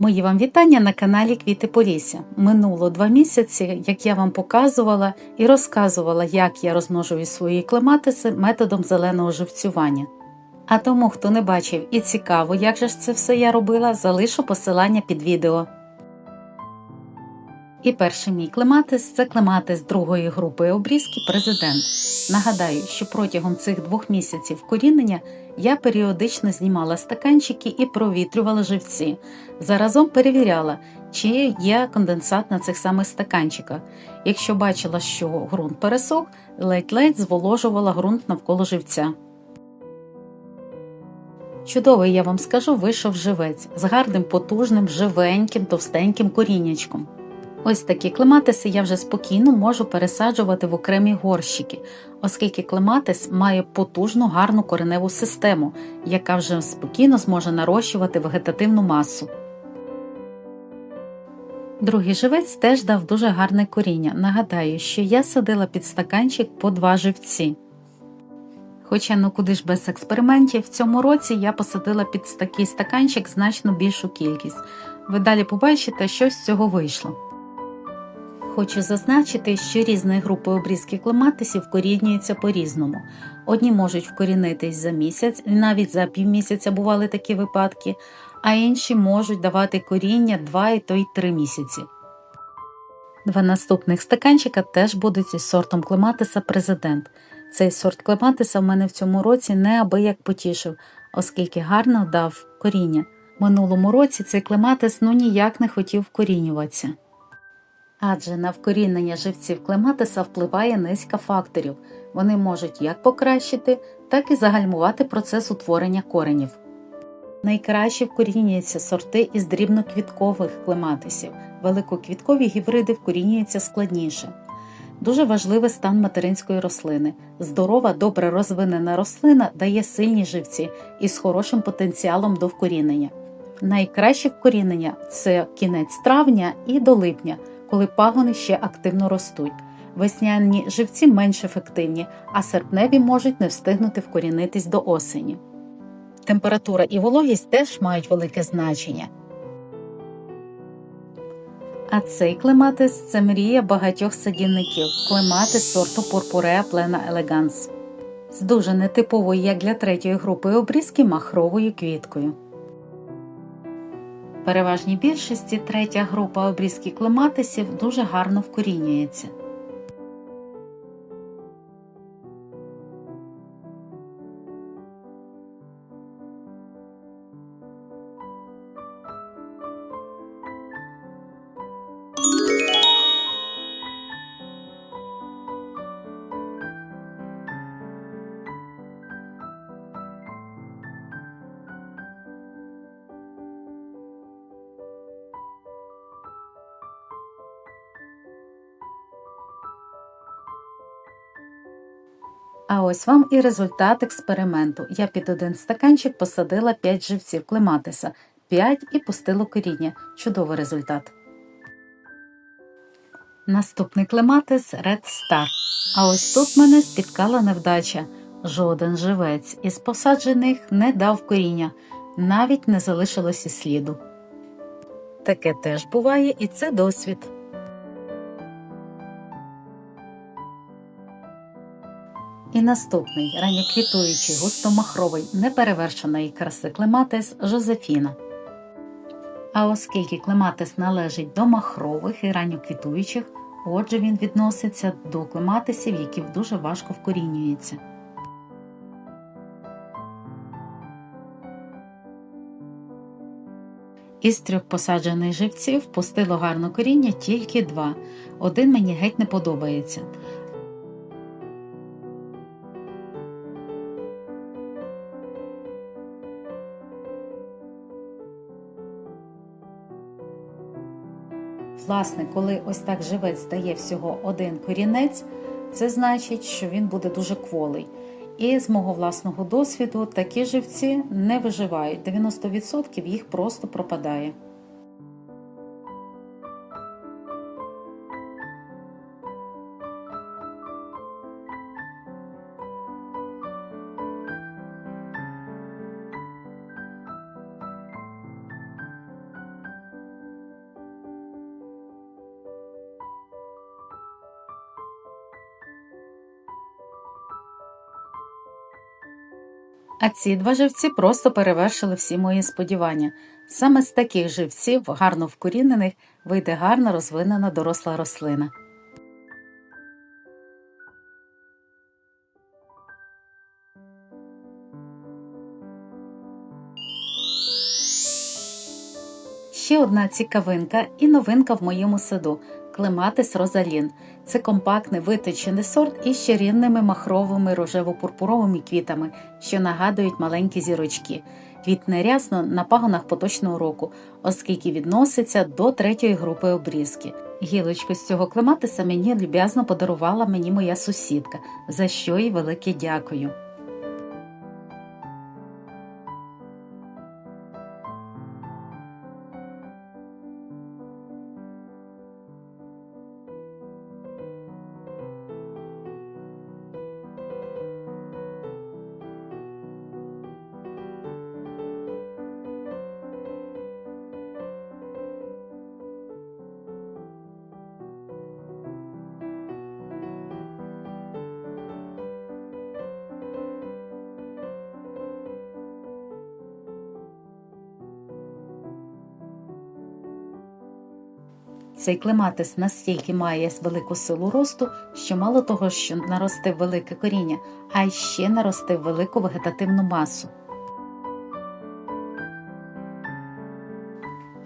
Мої вам вітання на каналі Квіти Полісся. Минуло два місяці, як я вам показувала і розказувала, як я розмножую свої клематиси методом зеленого живцювання. А тому, хто не бачив і цікаво, як же це все я робила, залишу посилання під відео. І перший мій клематис це клематис другої групи обрізки Президент. Нагадаю, що протягом цих двох місяців корінення я періодично знімала стаканчики і провітрювала живці. Заразом перевіряла, чи є конденсат на цих самих стаканчиках. Якщо бачила, що ґрунт пересох, ледь-ледь зволожувала ґрунт навколо живця. Чудовий, я вам скажу, вийшов живець з гарним, потужним, живеньким, товстеньким коріннячком. Ось такі клематиси я вже спокійно можу пересаджувати в окремі горщики, оскільки клематис має потужну гарну кореневу систему, яка вже спокійно зможе нарощувати вегетативну масу. Другий живець теж дав дуже гарне коріння. Нагадаю, що я садила під стаканчик по два живці. Хоча ну куди ж без експериментів, в цьому році я посадила під такий стаканчик значно більшу кількість. Ви далі побачите, що з цього вийшло. Хочу зазначити, що різні групи обрізки клематисів вкорінюються по-різному. Одні можуть вкорінитись за місяць, і навіть за півмісяця бували такі випадки, а інші можуть давати коріння 2 і то й 3 місяці. Два наступних стаканчика теж будуть із сортом клематиса Президент. Цей сорт клематиса в мене в цьому році неабияк потішив, оскільки гарно дав коріння. Минулому році цей клематис ну ніяк не хотів вкорінюватися. Адже на вкорінення живців клематиса впливає низка факторів. Вони можуть як покращити, так і загальмувати процес утворення коренів. Найкраще вкорінюються сорти із дрібноквіткових клематисів. Великоквіткові гібриди вкорінюються складніше. Дуже важливий стан материнської рослини. Здорова, добре розвинена рослина дає сильні живці із хорошим потенціалом до вкорінення. Найкраще вкорінення це кінець травня і до липня, коли пагони ще активно ростуть. Весняні живці менш ефективні, а серпневі можуть не встигнути вкорінитись до осені. Температура і вологість теж мають велике значення. А цей клематис це мрія багатьох садівників клематис сорту Purpurea Plena Elegans з дуже нетиповою, як для третьої групи обрізки, махровою квіткою. Переважній більшості третя група обрізки клематисів дуже гарно вкорінюється. А ось вам і результат експерименту. Я під один стаканчик посадила 5 живців клематиса, 5 і пустила коріння. Чудовий результат. Наступний клематис Red Star. А ось тут мене спіткала невдача. Жоден живець із посаджених не дав коріння, навіть не залишилось і сліду. Таке теж буває, і це досвід. І наступний ранньоквітуючий густомахровий неперевершеної краси клематис Жозефіна. А оскільки клематис належить до махрових і ранньоквітуючих, отже він відноситься до клематисів, які дуже важко вкорінюються. Із трьох посаджених живців пустило гарно коріння тільки два. Один мені геть не подобається. Власне, коли ось так живець дає всього один корінець, це значить, що він буде дуже кволий. І з мого власного досвіду такі живці не виживають. 90% їх просто пропадає. А ці два живці просто перевершили всі мої сподівання. Саме з таких живців, гарно вкорінених, вийде гарна розвинена доросла рослина. Ще одна цікавинка і новинка в моєму саду клематис розалін. Це компактний виточений сорт із щирінними махровими рожево-пурпуровими квітами, що нагадують маленькі зірочки. Квітне рясно на пагонах поточного року, оскільки відноситься до третьої групи обрізки. Гілочку з цього клематиса мені люб'язно подарувала мені моя сусідка, за що їй велике дякую. Цей клематис настільки має велику силу росту, що мало того, що наростив велике коріння, а ще наростив велику вегетативну масу.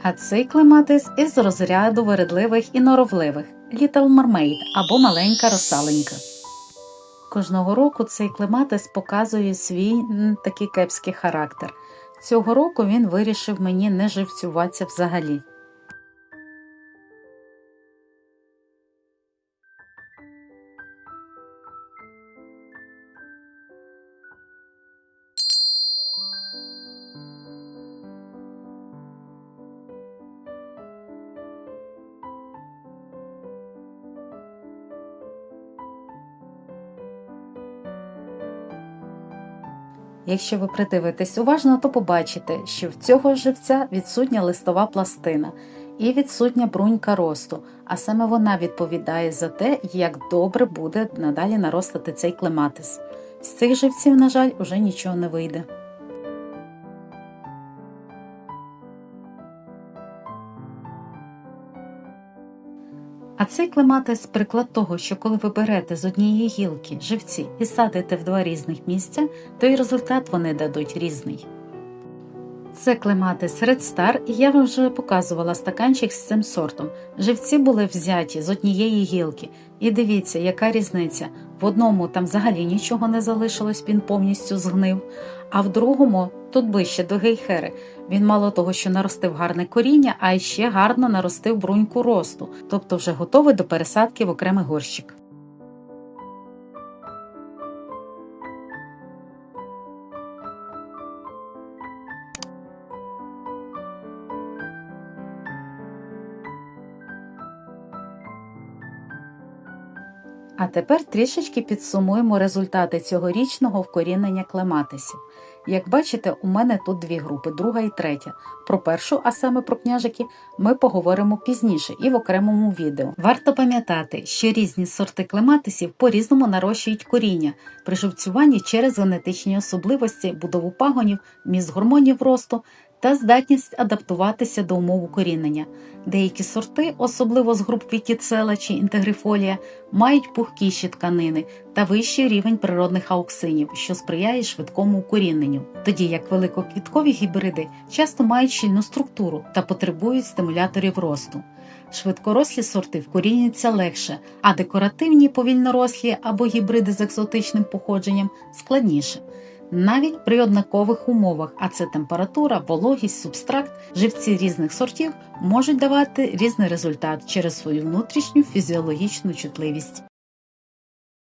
А цей клематис із розряду вередливих і норовливих Little Mermaid або маленька росаленька. Кожного року цей клематис показує свій такий кепський характер. Цього року він вирішив мені не живцюватися взагалі. Якщо ви придивитесь уважно, то побачите, що в цього живця відсутня листова пластина і відсутня брунька росту, а саме вона відповідає за те, як добре буде надалі наростати цей клематис. З цих живців, на жаль, уже нічого не вийде. А цей клематис приклад того, що коли ви берете з однієї гілки живці і садите в два різних місця, то і результат вони дадуть різний. Це клематис Red Star, і я вам вже показувала стаканчик з цим сортом. Живці були взяті з однієї гілки. І дивіться, яка різниця. В одному там взагалі нічого не залишилось, він повністю згнив, а в другому, тут ближче до гейхери, він мало того, що наростив гарне коріння, а ще гарно наростив бруньку росту, тобто вже готовий до пересадки в окремий горщик. А тепер трішечки підсумуємо результати цьогорічного вкорінення клематисів. Як бачите, у мене тут дві групи, друга і третя. Про першу, а саме про княжики, ми поговоримо пізніше і в окремому відео. Варто пам'ятати, що різні сорти клематисів по-різному нарощують коріння при живцюванні через генетичні особливості, будову пагонів, міст гормонів росту та здатність адаптуватися до умов укорінення. Деякі сорти, особливо з груп вітіцела чи інтегрифолія, мають пухкіші тканини та вищий рівень природних ауксинів, що сприяє швидкому укоріненню, тоді як великоквіткові гібриди часто мають щільну структуру та потребують стимуляторів росту. Швидкорослі сорти вкорінюються легше, а декоративні повільнорослі або гібриди з екзотичним походженням складніше. Навіть при однакових умовах, а це температура, вологість, субстракт, живці різних сортів можуть давати різний результат через свою внутрішню фізіологічну чутливість.